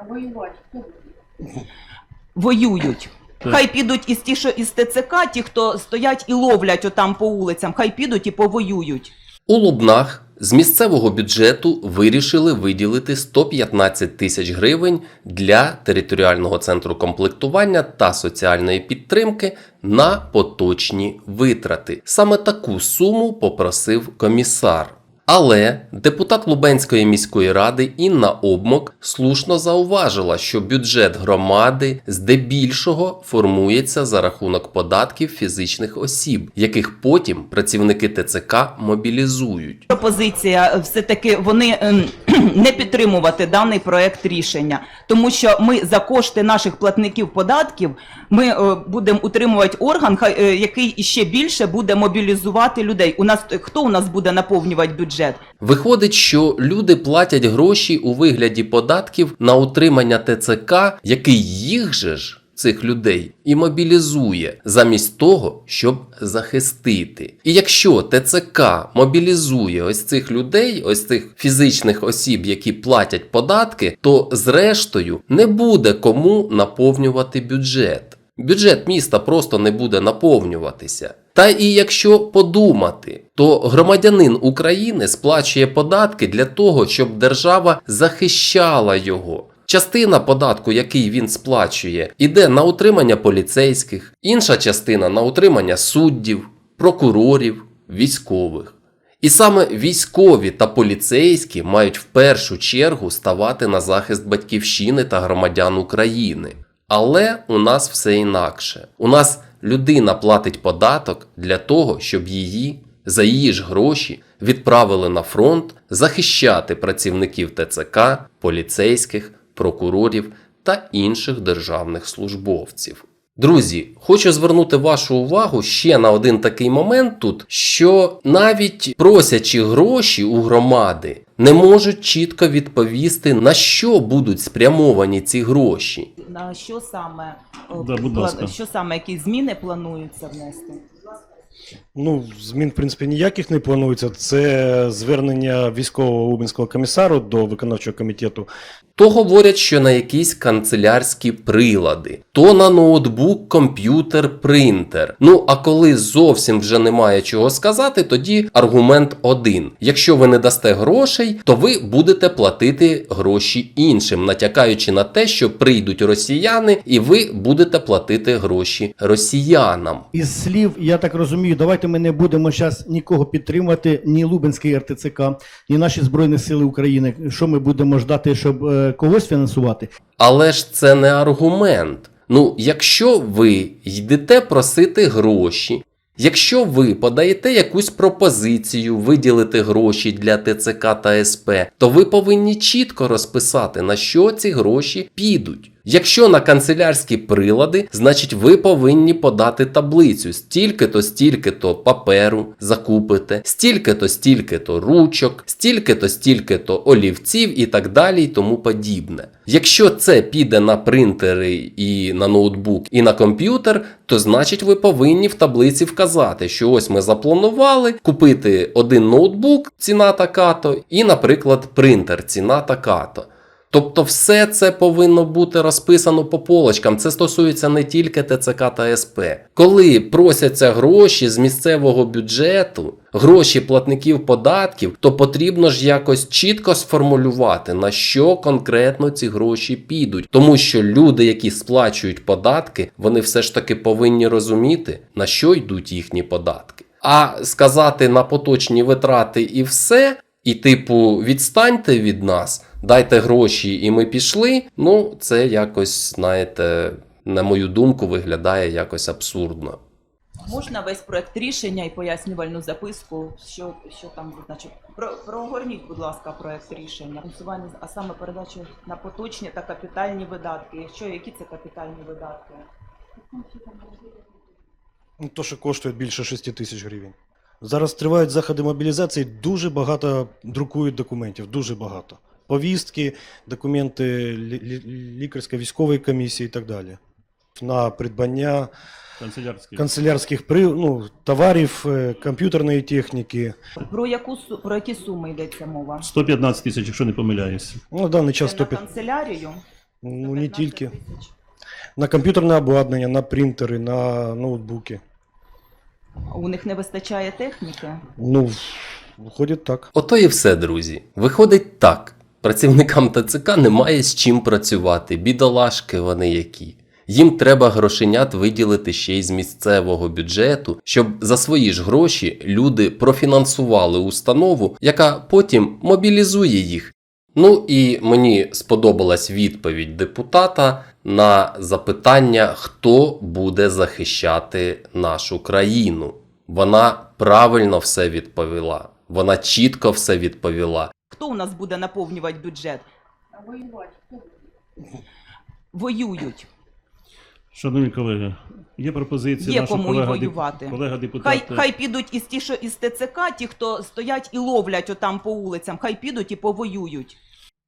А воювати хто буде? Воюють. Так. Хай підуть із ті, що із ТЦК, ті, хто стоять і ловлять отам по вулицям, хай підуть і повоюють. У Лубнах з місцевого бюджету вирішили виділити 115 тисяч гривень для територіального центру комплектування та соціальної підтримки на поточні витрати. Саме таку суму попросив комісар. Але депутат Лубенської міської ради Інна Обмок слушно зауважила, що бюджет громади здебільшого формується за рахунок податків фізичних осіб, яких потім працівники ТЦК мобілізують. Пропозиція е, все-таки вони ем, не підтримувати даний проект рішення, тому що ми за кошти наших платників податків ми е, будемо утримувати орган, е, який іще більше буде мобілізувати людей. У нас хто у нас буде наповнювати бюджет? Виходить, що люди платять гроші у вигляді податків на утримання ТЦК, який їх же ж. Цих людей і мобілізує замість того, щоб захистити. І якщо ТЦК мобілізує ось цих людей, ось цих фізичних осіб, які платять податки, то зрештою не буде кому наповнювати бюджет. Бюджет міста просто не буде наповнюватися. Та і якщо подумати, то громадянин України сплачує податки для того, щоб держава захищала його. Частина податку, який він сплачує, іде на утримання поліцейських, інша частина на утримання суддів, прокурорів, військових. І саме військові та поліцейські мають в першу чергу ставати на захист батьківщини та громадян України. Але у нас все інакше. У нас людина платить податок для того, щоб її за її ж гроші відправили на фронт захищати працівників ТЦК, поліцейських, прокурорів та інших державних службовців. Друзі, хочу звернути вашу увагу ще на один такий момент тут, що навіть просячи гроші у громади, не можуть чітко відповісти, на що будуть спрямовані ці гроші. На що саме Да, будь ласка. що саме які зміни плануються внести? Ну, змін, в принципі, ніяких не планується. Це звернення військового лубенського комісару до виконавчого комітету. То говорять, що на якісь канцелярські прилади, то на ноутбук, комп'ютер, принтер. Ну а коли зовсім вже немає чого сказати, тоді аргумент один: якщо ви не дасте грошей, то ви будете платити гроші іншим, натякаючи на те, що прийдуть росіяни, і ви будете платити гроші росіянам. Із слів, я так розумію, давайте ми не будемо зараз нікого підтримувати, ні Лубенський РТЦК, ні наші Збройні Сили України. Що ми будемо ждати, щоб е, когось фінансувати? Але ж це не аргумент. Ну, якщо ви йдете просити гроші, якщо ви подаєте якусь пропозицію виділити гроші для ТЦК та СП, то ви повинні чітко розписати, на що ці гроші підуть. Якщо на канцелярські прилади, значить ви повинні подати таблицю стільки-то, стільки-то паперу закупите, стільки-то, стільки-то ручок, стільки-то, стільки-то олівців і так далі, і тому подібне. Якщо це піде на принтери і на ноутбук, і на комп'ютер, то значить ви повинні в таблиці вказати, що ось ми запланували купити один ноутбук, ціна така-то, і, наприклад, принтер, ціна така-то. Тобто все це повинно бути розписано по полочкам. Це стосується не тільки ТЦК та СП. Коли просяться гроші з місцевого бюджету, гроші платників податків, то потрібно ж якось чітко сформулювати, на що конкретно ці гроші підуть. Тому що люди, які сплачують податки, вони все ж таки повинні розуміти, на що йдуть їхні податки. А сказати на поточні витрати і все. І, типу, відстаньте від нас, дайте гроші, і ми пішли. Ну, це якось, знаєте, на мою думку, виглядає якось абсурдно. Можна весь проект рішення і пояснювальну записку, що, що там значить. Про, прогорніть, будь ласка, проект рішення. Фінансування, а саме передачу на поточні та капітальні видатки. Що, які це капітальні видатки? Ну, то, що коштує більше 6 тисяч гривень. Зараз тривають заходи мобілізації, дуже багато друкують документів, дуже багато. Повістки, документи лі- лі- лікарської військової комісії і так далі. На придбання Канцелярський. канцелярських при, ну, товарів, е, комп'ютерної техніки. Про яку про які суми йдеться мова? 115 тисяч, якщо не помиляюся. Ну, на даний час Це на канцелярію? Ну не тільки. На комп'ютерне обладнання, на принтери, на ноутбуки. У них не вистачає техніки. Ну, виходить так. Ото і все, друзі. Виходить так. Працівникам ТЦК немає з чим працювати, бідолашки вони які. Їм треба грошенят виділити ще й з місцевого бюджету, щоб за свої ж гроші люди профінансували установу, яка потім мобілізує їх. Ну і мені сподобалась відповідь депутата на запитання, хто буде захищати нашу країну. Вона правильно все відповіла. Вона чітко все відповіла. Хто у нас буде наповнювати бюджет? А воювати? Воюють. Шановні колеги, є пропозиція Є нашого кому і колега, воювати. колега Хай, хай підуть із ті, що із ТЦК, ті, хто стоять і ловлять отам по вулицям, хай підуть і повоюють.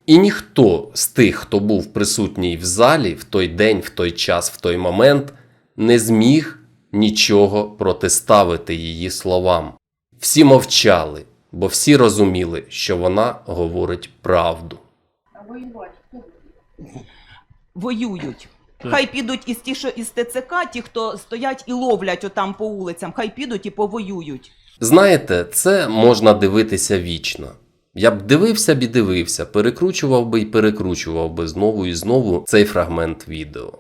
І ніхто з тих, хто був присутній в залі в той день, в той час, в той момент, не зміг нічого протиставити її словам. Всі мовчали, бо всі розуміли, що вона говорить правду. Воюють. Хай підуть із ті, що із ТЦК, ті, хто стоять і ловлять отам по вулицям, хай підуть і повоюють. Знаєте, це можна дивитися вічно. Я б дивився б і дивився, перекручував би і перекручував би знову і знову цей фрагмент відео.